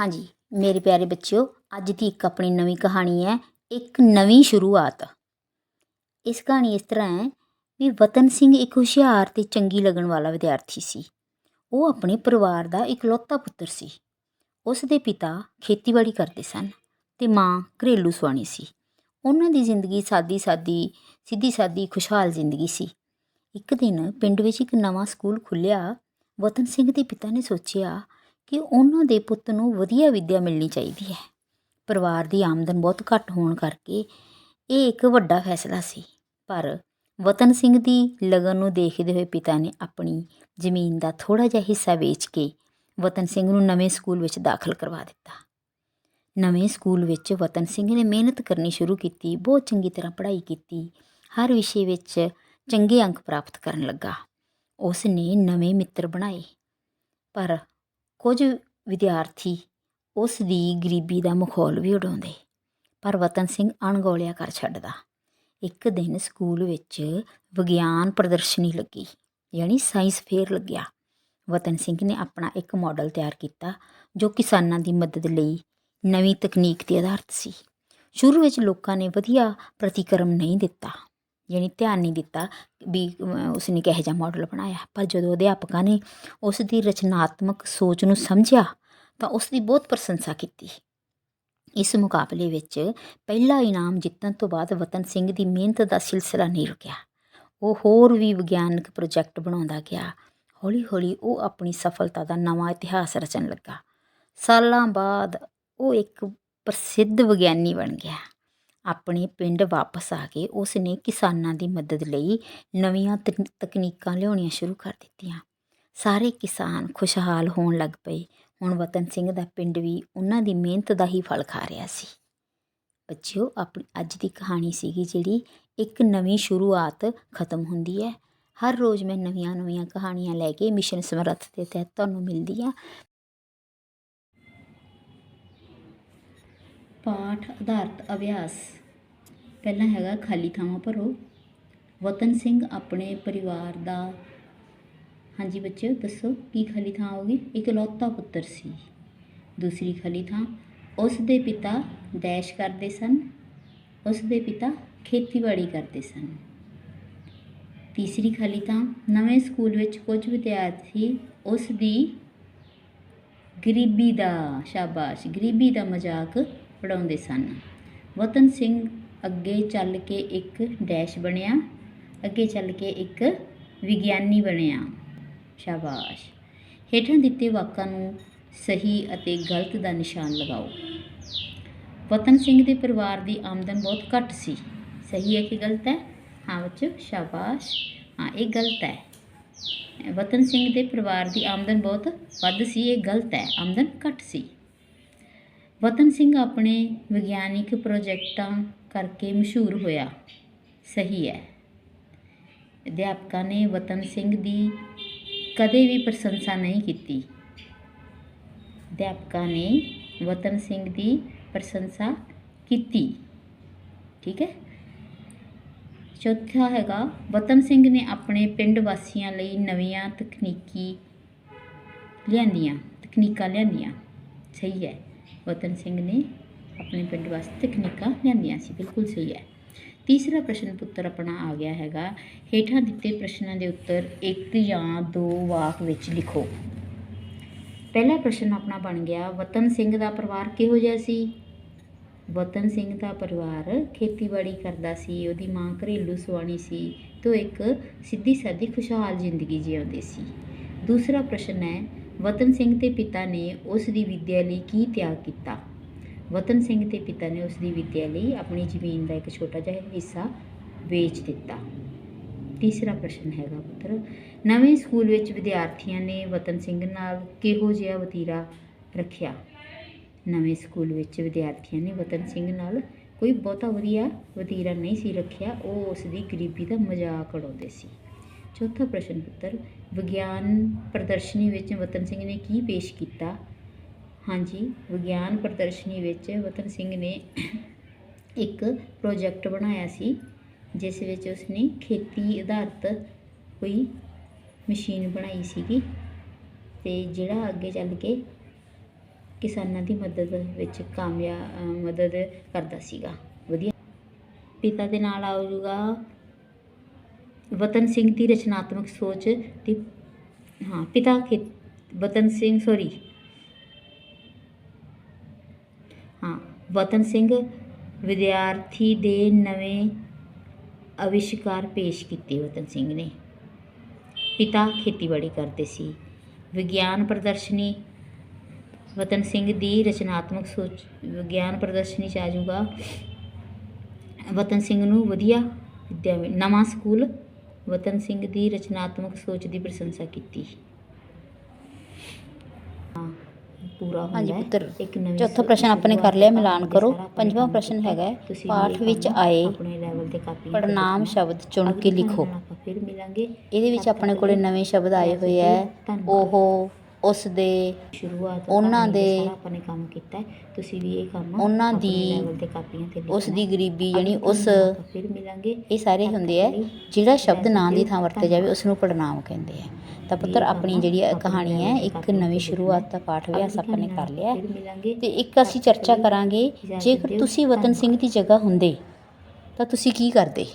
ਹਾਂਜੀ, ਮੇਰੇ ਪਿਆਰੇ ਬੱਚਿਓ, ਅੱਜ ਦੀ ਇੱਕ ਆਪਣੀ ਨਵੀਂ ਕਹਾਣੀ ਹੈ, ਇੱਕ ਨਵੀਂ ਸ਼ੁਰੂਆਤ। ਇਸ ਕਹਾਣੀ ਇਸ ਤਰ੍ਹਾਂ ਹੈ ਵੀ ਵਤਨ ਸਿੰਘ ਇੱਕ ਹੁਸ਼ਿਆਰ ਤੇ ਚੰਗੀ ਲੱਗਣ ਵਾਲਾ ਵਿਦਿਆਰਥੀ ਸੀ। ਉਹ ਆਪਣੇ ਪਰਿਵਾਰ ਦਾ ਇਕਲੌਤਾ ਪੁੱਤਰ ਸੀ। ਉਸ ਦੇ ਪਿਤਾ ਖੇਤੀਬਾੜੀ ਕਰਦੇ ਸਨ ਤੇ ਮਾਂ ਘਰੇਲੂ ਸੁਆਣੀ ਸੀ। ਉਹਨਾਂ ਦੀ ਜ਼ਿੰਦਗੀ ਸਾਦੀ ਸਾਦੀ, ਸਿੱਧੀ ਸਾਦੀ ਖੁਸ਼ਹਾਲ ਜ਼ਿੰਦਗੀ ਸੀ। ਇੱਕ ਦਿਨ ਪਿੰਡ ਵਿੱਚ ਇੱਕ ਨਵਾਂ ਸਕੂਲ ਖੁੱਲਿਆ ਵਤਨ ਸਿੰਘ ਦੇ ਪਿਤਾ ਨੇ ਸੋਚਿਆ ਕਿ ਉਹਨਾਂ ਦੇ ਪੁੱਤ ਨੂੰ ਵਧੀਆ ਵਿੱਦਿਆ ਮਿਲਣੀ ਚਾਹੀਦੀ ਹੈ। ਪਰਿਵਾਰ ਦੀ ਆਮਦਨ ਬਹੁਤ ਘੱਟ ਹੋਣ ਕਰਕੇ ਇਹ ਇੱਕ ਵੱਡਾ ਫੈਸਲਾ ਸੀ। ਪਰ ਵਤਨ ਸਿੰਘ ਦੀ ਲਗਨ ਨੂੰ ਦੇਖਦੇ ਹੋਏ ਪਿਤਾ ਨੇ ਆਪਣੀ ਜ਼ਮੀਨ ਦਾ ਥੋੜਾ ਜਿਹਾ ਹਿੱਸਾ ਵੇਚ ਕੇ ਵਤਨ ਸਿੰਘ ਨੂੰ ਨਵੇਂ ਸਕੂਲ ਵਿੱਚ ਦਾਖਲ ਕਰਵਾ ਦਿੱਤਾ। ਨਵੇਂ ਸਕੂਲ ਵਿੱਚ ਵਤਨ ਸਿੰਘ ਨੇ ਮਿਹਨਤ ਕਰਨੀ ਸ਼ੁਰੂ ਕੀਤੀ, ਬਹੁਤ ਚੰਗੀ ਤਰ੍ਹਾਂ ਪੜ੍ਹਾਈ ਕੀਤੀ, ਹਰ ਵਿਸ਼ੇ ਵਿੱਚ ਚੰਗੇ ਅੰਕ ਪ੍ਰਾਪਤ ਕਰਨ ਲੱਗਾ। ਉਸ ਨੇ ਨਵੇਂ ਮਿੱਤਰ ਬਣਾਏ। ਪਰ ਕੁਝ ਵਿਦਿਆਰਥੀ ਉਸ ਦੀ ਗਰੀਬੀ ਦਾ ਮਖੌਲ ਵੀ ਉਡਾਉਂਦੇ। ਪਰ ਵਤਨ ਸਿੰਘ ਅਣਗੌਲਿਆ ਕਰ ਛੱਡਦਾ। ਇੱਕ ਦਿਨ ਸਕੂਲ ਵਿੱਚ ਵਿਗਿਆਨ ਪ੍ਰਦਰਸ਼ਨੀ ਲੱਗੀ, ਯਾਨੀ ਸਾਇੰਸ ਫੇਅਰ ਲੱਗਿਆ। ਵਤਨ ਸਿੰਘ ਨੇ ਆਪਣਾ ਇੱਕ ਮਾਡਲ ਤਿਆਰ ਕੀਤਾ, ਜੋ ਕਿਸਾਨਾਂ ਦੀ ਮਦਦ ਲਈ ਨਵੀਂ ਤਕਨੀਕ ਤੇ ਆਧਾਰਿਤ ਸੀ। ਸ਼ੁਰੂ ਵਿੱਚ ਲੋਕਾਂ ਨੇ ਵਧੀਆ ਪ੍ਰਤੀਕਰਮ ਨਹੀਂ ਦਿੱਤਾ। ਯਾਨੀ ਧਿਆਨ ਨਹੀਂ ਦਿੱਤਾ ਵੀ ਉਸਨੇ ਕਿਹੋ ਜਿਹਾ ਮਾਡਲ ਬਣਾਇਆ। ਪਰ ਜਦੋਂ ਅਧਿਆਪਕਾਂ ਨੇ ਉਸ ਦੀ ਰਚਨਾਤਮਕ ਸੋਚ ਨੂੰ ਸਮਝਿਆ, ਤਾਂ ਉਸ ਦੀ ਬਹੁਤ ਪ੍ਰਸ਼ੰਸਾ ਕੀਤੀ। ਇਸ ਮੁਕਾਬਲੇ ਵਿੱਚ ਪਹਿਲਾ ਇਨਾਮ ਜਿੱਤਣ ਤੋਂ ਬਾਅਦ ਵਤਨ ਸਿੰਘ ਦੀ ਮਿਹਨਤ ਦਾ ਸਿਲਸਿਲਾ ਨਹੀਂ ਰੁਕਿਆ। ਉਹ ਹੋਰ ਵੀ ਵਿਗਿਆਨਕ ਪ੍ਰੋਜੈਕਟ ਬਣਾਉਂਦਾ ਗਿਆ। ਹੌਲੀ-ਹੌਲੀ ਉਹ ਆਪਣੀ ਸਫਲਤਾ ਦਾ ਨਵਾਂ ਇਤਿਹਾਸ ਰਚਣ ਲੱਗਾ। ਸਾਲਾਂ ਬਾਅਦ ਉਹ ਇੱਕ ਪ੍ਰਸਿੱਧ ਵਿਗਿਆਨੀ ਬਣ ਗਿਆ। ਆਪਣੇ ਪਿੰਡ ਵਾਪਸ ਆ ਕੇ ਉਸ ਨੇ ਕਿਸਾਨਾਂ ਦੀ ਮਦਦ ਲਈ ਨਵੀਆਂ ਤਕ- ਤਕਨੀਕਾਂ ਲਿਆਉਣੀਆਂ ਸ਼ੁਰੂ ਕਰ ਦਿੱਤੀਆਂ। ਸਾਰੇ ਕਿਸਾਨ ਖੁਸ਼ਹਾਲ ਹੋਣ ਲੱਗ ਪਏ। ਹੁਣ ਵਤਨ ਸਿੰਘ ਦਾ ਪਿੰਡ ਵੀ ਉਹਨਾਂ ਦੀ ਮਿਹਨਤ ਦਾ ਹੀ ਫਲ ਖਾ ਰਿਹਾ ਸੀ। ਬੱਚਿਓ ਆਪਣੀ ਅੱਜ ਦੀ ਕਹਾਣੀ ਸੀਗੀ ਜਿਹੜੀ ਇੱਕ ਨਵੀਂ ਸ਼ੁਰੂਆਤ ਖਤਮ ਹੁੰਦੀ ਹੈ। ਹਰ ਰੋਜ਼ ਮੈਂ ਨਵੀਆਂ ਨਵੀਆਂ ਕਹਾਣੀਆਂ ਲੈ ਕੇ ਮਿਸ਼ਨ ਸਮਰੱਥ ਦੇ ਤਹਿਤ ਤੁਹਾਨੂੰ ਮਿਲਦੀ ਆ ਪਾਠ ਆਧਾਰਿਤ ਅਭਿਆਸ। ਪਹਿਲਾ ਹੈਗਾ ਖਾਲੀ ਥਾਵਾਂ ਭਰੋ। ਵਤਨ ਸਿੰਘ ਆਪਣੇ ਪਰਿਵਾਰ ਦਾ, ਹਾਂਜੀ ਬੱਚਿਓ ਦੱਸੋ ਕੀ ਖਾਲੀ ਥਾਂ ਹੋਗੀ ਇਕਲੌਤਾ ਪੁੱਤਰ ਸੀ। ਦੂਸਰੀ ਖਾਲੀ ਥਾਂ, ਉਸ ਦੇ ਪਿਤਾ ਦੈਸ਼ ਕਰਦੇ ਸਨ। ਉਸ ਦੇ ਪਿਤਾ ਖੇਤੀਬਾੜੀ ਕਰਦੇ ਸਨ। ਤੀਸਰੀ ਖਾਲੀ ਥਾਂ, ਨਵੇਂ ਸਕੂਲ ਵਿੱਚ ਕੁਝ ਵਿਦਿਆਰਥੀ ਉਸ ਦੀ ਗਰੀਬੀ ਦਾ ਸ਼ਾਬਾਸ਼, ਗਰੀਬੀ ਦਾ ਮਜ਼ਾਕ ਪੜ੍ਹਾਉਂਦੇ ਸਨ। ਵਤਨ ਸਿੰਘ ਅੱਗੇ ਚੱਲ ਕੇ ਇੱਕ ਡੈਸ਼ ਬਣਿਆ, ਅੱਗੇ ਚੱਲ ਕੇ ਇੱਕ ਵਿਗਿਆਨੀ ਬਣਿਆ। ਸ਼ਾਬਾਸ਼। ਹੇਠਾਂ ਦਿੱਤੇ ਵਾਕਾਂ ਨੂੰ ਸਹੀ ਅਤੇ ਗਲਤ ਦਾ ਨਿਸ਼ਾਨ ਲਗਾਓ। ਵਤਨ ਸਿੰਘ ਦੇ ਪਰਿਵਾਰ ਦੀ ਆਮਦਨ ਬਹੁਤ ਘੱਟ ਸੀ। ਸਹੀ ਹੈ ਕਿ ਗਲਤ ਹੈ? ਹਾਂ ਬੱਚੋ, ਸ਼ਾਬਾਸ਼। ਹਾਂ, ਇਹ ਗਲਤ ਹੈ। ਵਤਨ ਸਿੰਘ ਦੇ ਪਰਿਵਾਰ ਦੀ ਆਮਦਨ ਬਹੁਤ ਵੱਧ ਸੀ, ਇਹ ਗਲਤ ਹੈ। ਆਮਦਨ ਘੱਟ ਸੀ। ਵਤਨ ਸਿੰਘ ਆਪਣੇ ਵਿਗਿਆਨਿਕ ਪ੍ਰੋਜੈਕਟਾਂ ਕਰਕੇ ਮਸ਼ਹੂਰ ਹੋਇਆ ਸਹੀ ਹੈ ਅਧਿਆਪਕਾਂ ਨੇ ਵਤਨ ਸਿੰਘ ਦੀ ਕਦੇ ਵੀ ਪ੍ਰਸ਼ੰਸਾ ਨਹੀਂ ਕੀਤੀ ਅਧਿਆਪਕਾਂ ਨੇ ਵਤਨ ਸਿੰਘ ਦੀ ਪ੍ਰਸ਼ੰਸਾ ਕੀਤੀ ਠੀਕ ਹੈ ਚੌਥਾ ਹੈਗਾ ਵਤਨ ਸਿੰਘ ਨੇ ਆਪਣੇ ਪਿੰਡ ਵਾਸੀਆਂ ਲਈ ਨਵੀਆਂ ਤਕਨੀਕੀ ਲਿਆਂਦੀਆਂ ਤਕਨੀਕਾਂ ਲਿਆਂਦੀਆਂ ਸਹੀ ਹੈ ਵਤਨ ਸਿੰਘ ਨੇ ਆਪਣੇ ਪਿੰਡ ਵਾਸਤੇ ਤਕਨੀਕਾਂ ਲਿਆਂਦੀਆਂ ਸੀ, ਬਿਲਕੁਲ ਸਹੀ ਹੈ। ਤੀਸਰਾ ਪ੍ਰਸ਼ਨ ਪੁੱਤਰ ਆਪਣਾ ਆ ਗਿਆ ਹੈਗਾ, ਹੇਠਾਂ ਦਿੱਤੇ ਪ੍ਰਸ਼ਨਾਂ ਦੇ ਉੱਤਰ ਇੱਕ ਜਾਂ ਦੋ ਵਾਕ ਵਿੱਚ ਲਿਖੋ। ਪਹਿਲਾ ਪ੍ਰਸ਼ਨ ਆਪਣਾ ਬਣ ਗਿਆ, ਵਤਨ ਸਿੰਘ ਦਾ ਪਰਿਵਾਰ ਕਿਹੋ ਜਿਹਾ ਸੀ? ਵਤਨ ਸਿੰਘ ਦਾ ਪਰਿਵਾਰ ਖੇਤੀਬਾੜੀ ਕਰਦਾ ਸੀ, ਉਹਦੀ ਮਾਂ ਘਰੇਲੂ ਸੁਆਣੀ ਸੀ ਤੇ ਉਹ ਇੱਕ ਸਿੱਧੀ ਸਾਦੀ ਖੁਸ਼ਹਾਲ ਜ਼ਿੰਦਗੀ ਜਿਉਂਦੇ ਸੀ। ਦੂਸਰਾ ਪ੍ਰਸ਼ਨ ਹੈ ਵਤਨ ਸਿੰਘ ਦੇ ਪਿਤਾ ਨੇ ਉਸ ਦੀ ਵਿੱਦਿਆ ਲਈ ਕੀ ਤਿਆਗ ਕੀਤਾ? ਵਤਨ ਸਿੰਘ ਦੇ ਪਿਤਾ ਨੇ ਉਸ ਦੀ ਵਿੱਦਿਆ ਲਈ ਆਪਣੀ ਜ਼ਮੀਨ ਦਾ ਇੱਕ ਛੋਟਾ ਜਿਹਾ ਹਿੱਸਾ ਵੇਚ ਦਿੱਤਾ। ਤੀਸਰਾ ਪ੍ਰਸ਼ਨ ਹੈਗਾ ਪੁੱਤਰ, ਨਵੇਂ ਸਕੂਲ ਵਿੱਚ ਵਿਦਿਆਰਥੀਆਂ ਨੇ ਵਤਨ ਸਿੰਘ ਨਾਲ ਕਿਹੋ ਜਿਹਾ ਵਤੀਰਾ ਰੱਖਿਆ? ਨਵੇਂ ਸਕੂਲ ਵਿੱਚ ਵਿਦਿਆਰਥੀਆਂ ਨੇ ਵਤਨ ਸਿੰਘ ਨਾਲ ਕੋਈ ਬਹੁਤਾ ਵਧੀਆ ਵਤੀਰਾ ਨਹੀਂ ਸੀ ਰੱਖਿਆ, ਉਹ ਉਸ ਦੀ ਗਰੀਬੀ ਦਾ ਮਜ਼ਾਕ ਉਡਾਉਂਦੇ ਸੀ। ਚੌਥਾ ਪ੍ਰਸ਼ਨ ਪੁੱਤਰ, ਵਿਗਿਆਨ ਪ੍ਰਦਰਸ਼ਨੀ ਵਿੱਚ ਵਤਨ ਸਿੰਘ ਨੇ ਕੀ ਪੇਸ਼ ਕੀਤਾ? ਹਾਂਜੀ, ਵਿਗਿਆਨ ਪ੍ਰਦਰਸ਼ਨੀ ਵਿੱਚ ਵਤਨ ਸਿੰਘ ਨੇ ਇੱਕ ਪ੍ਰੋਜੈਕਟ ਬਣਾਇਆ ਸੀ, ਜਿਸ ਵਿੱਚ ਉਸਨੇ ਖੇਤੀ ਆਧਾਰਿਤ ਕੋਈ ਮਸ਼ੀਨ ਬਣਾਈ ਸੀਗੀ ਤੇ ਜਿਹੜਾ ਅੱਗੇ ਚੱਲ ਕੇ ਕਿਸਾਨਾਂ ਦੀ ਮਦਦ ਵਿੱਚ ਕਾਮਯਾਬ ਮਦਦ ਕਰਦਾ ਸੀਗਾ। ਵਧੀਆ। ਪਿਤਾ ਦੇ ਨਾਲ ਆਊਗਾ ਵਤਨ ਸਿੰਘ ਦੀ ਰਚਨਾਤਮਕ ਸੋਚ ਦੀ, ਹਾਂ, ਪਿਤਾ ਖੇ ਵਤਨ ਸਿੰਘ ਸੋਰੀ ਹਾਂ, ਵਤਨ ਸਿੰਘ ਵਿਦਿਆਰਥੀ ਦੇ ਨਵੇਂ ਅਵਿਸ਼ਕਾਰ ਪੇਸ਼ ਕੀਤੇ ਵਤਨ ਸਿੰਘ ਨੇ। ਪਿਤਾ ਖੇਤੀਬਾੜੀ ਕਰਦੇ ਸੀ। ਵਿਗਿਆਨ ਪ੍ਰਦਰਸ਼ਨੀ, ਵਤਨ ਸਿੰਘ ਦੀ ਰਚਨਾਤਮਕ ਸੋਚ, ਵਿਗਿਆਨ ਪ੍ਰਦਰਸ਼ਨੀ ਚ ਆ ਜਾਊਗਾ। ਵਤਨ ਸਿੰਘ ਨੂੰ ਵਧੀਆ ਨਵਾਂ ਸਕੂਲ ਵਤਨ ਸਿੰਘ ਦੀ ਰਚਨਾਤਮਕ ਸੋਚ ਦੀ ਪ੍ਰਸ਼ੰਸਾ ਕੀਤੀ। ਹਾਂ ਪੂਰਾ ਹੁੰਦਾ ਹੈ। ਪੁੱਤਰ ਇੱਕ ਨਵੀਂ ਚੌਥਾ ਪ੍ਰਸ਼ਨ ਆਪਾਂ ਨੇ ਕਰ ਲਿਆ ਮਿਲਾਨ ਕਰੋ। ਆਪਣੇ ਪੰਜਵਾਂ ਪ੍ਰਸ਼ਨ। ਹੈਗਾ ਪਾਠ ਵਿੱਚ ਆਏ। ਆਪਣੇ ਲੈਵਲ ਤੇ ਕਾਪੀ ਪੜਨਾਮ ਸ਼ਬਦ ਚੁਣ ਕੇ ਲਿਖੋ। ਫਿਰ ਮਿਲਾਂਗੇ। ਇਹਦੇ ਵਿੱਚ ਆਪਣੇ ਕੋਲੇ ਨਵੇਂ ਸ਼ਬਦ ਆਏ ਹੋਏ ਧੰਨਵਾਦ। ਉਹ ਉਸ ਦੇ ਸ਼ੁਰੂਆਤ ਉਹਨਾਂ ਦਾ ਆਪਾਂ ਨੇ ਕੰਮ ਕੀਤਾ ਹੈ। ਤੁਸੀਂ ਵੀ ਇਹ ਕੰਮ ਉਹਨਾਂ ਆਪਣੇ ਦੀ- ਤੇ ਕਾਪੀਆਂ ਤੇ ਉਸ ਦੀ। ਗਰੀਬੀ ਅਗਲੀ ਉਸ ਫਿਰ ਮਿਲਾਂਗੇ। ਇਹ ਸਾਰੇ ਹੁੰਦੇ ਆ ਜਿਹੜਾ ਸ਼ਬਦ ਨਾਂ ਦੀ ਹੀ ਥਾਂ ਵਰਤੇ ਜਾਵੇ ਉਸ ਨੂੰ ਪੜਨਾਮ ਕਹਿੰਦੇ ਆ। ਤਾਂ ਪੁੱਤਰ ਇਹ ਆਪਣੀ ਜਿਹੜੀ ਇਹ ਆਪਣੇ ਕਹਾਣੀ ਹੈ ਇੱਕ ਨਵੀਂ ਸ਼ੁਰੂਆਤ ਦਾ ਪਾਠ ਅਭਿਆਸ ਅਗਲੀ ਆਪਾਂ ਨੇ ਕਹਾਣੀ ਕਰ ਲਿਆ। ਫਿਰ ਮਿਲਾਂਗੇ। ਤੇ ਇੱਕ ਅਸੀਂ ਚਰਚਾ ਕਰਾਂਗੇ ਜੇਕਰ। ਤੁਸੀਂ ਵਤਨ ਸਿੰਘ ਦੀ ਜਗ੍ਹਾ ਹੁੰਦੇ ਤਾਂ ਤੁਸੀਂ ਕੀ ਕਰਦੇ?